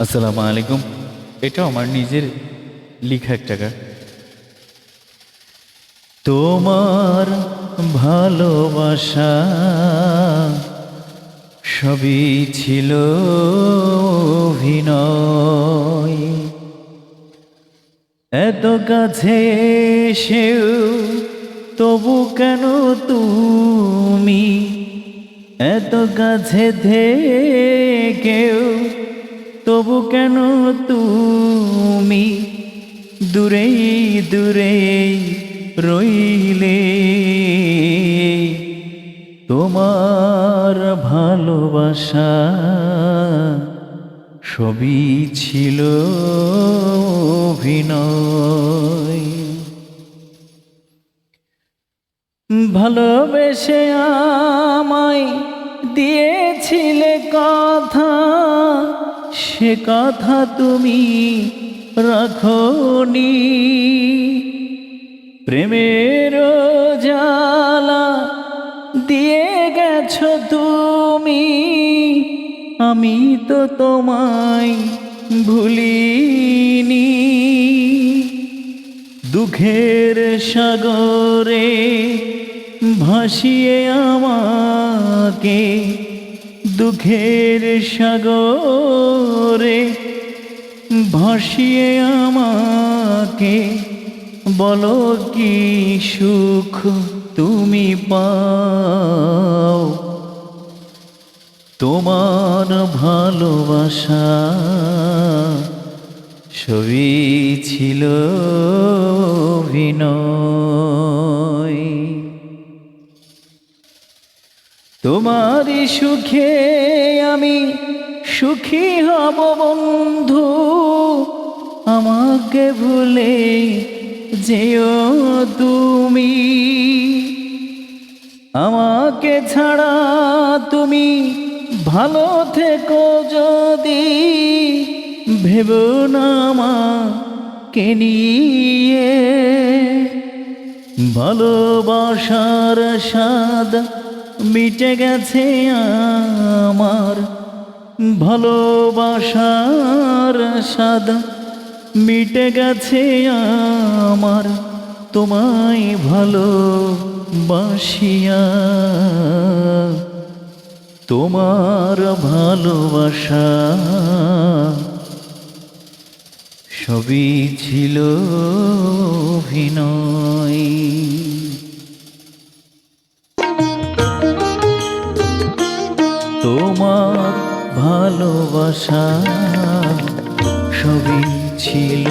আসসালামু আলাইকুম। এটা আমার নিজের লেখা একটা গান। তোমার ভালোবাসা সবই ছিল অভিনয়। এত কাছে সেও তবু কেন তুমি? এত কাছে থেকেও তবু কেন তুমি দূরেই দূরেই রইলে? তোমার ভালোবাসা সবই ছিল অভিনয়। ভালোবেসে আমায় দিয়েছিলে কথা সে কথা তুমি রাখনি প্রেমের জালা দিয়ে গেছো তুমি, আমি তো তোমায় ভুলিনি। দুঃখের সাগরে ভাসিয়ে আমাকে দুঃখের সাগরে ভাসিয়ে আমাকে বলো কি সুখ তুমি পাও? তোমার ভালোবাসা সবই ছিল অভিনয়। তোমারই সুখে আমি সুখী হব বন্ধু। আমাকে ভুলে যেও তুমি। আমাকে ছাড়া তুমি ভালো থেকো যদি। ভেব না আমাকে নিয়ে। ভালোবাসার স্বাদ মিটে গেছে আমার ভালোবাসার স্বাদ মিটে গেছে আমার তোমায় ভালো বাসিয়া তোমার ভালোবাসা সবই ছিল অভিনয়। তোমার ভালোবাসা সবই ছিল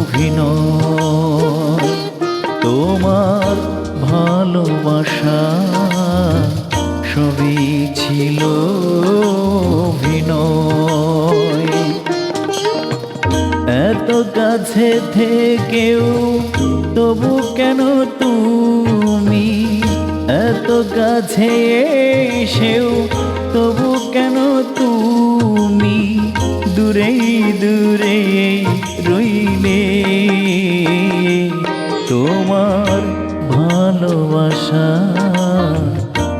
অভিনয়। তোমার ভালোবাসা সবই ছিল অভিনয়। এত কাছে থেকেও তবু কেন তুমি তো কাছে এসেও তবু কেন তুমি দূরে দূরে রইলে? তোমার ভালোবাসা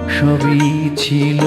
সবই ছিল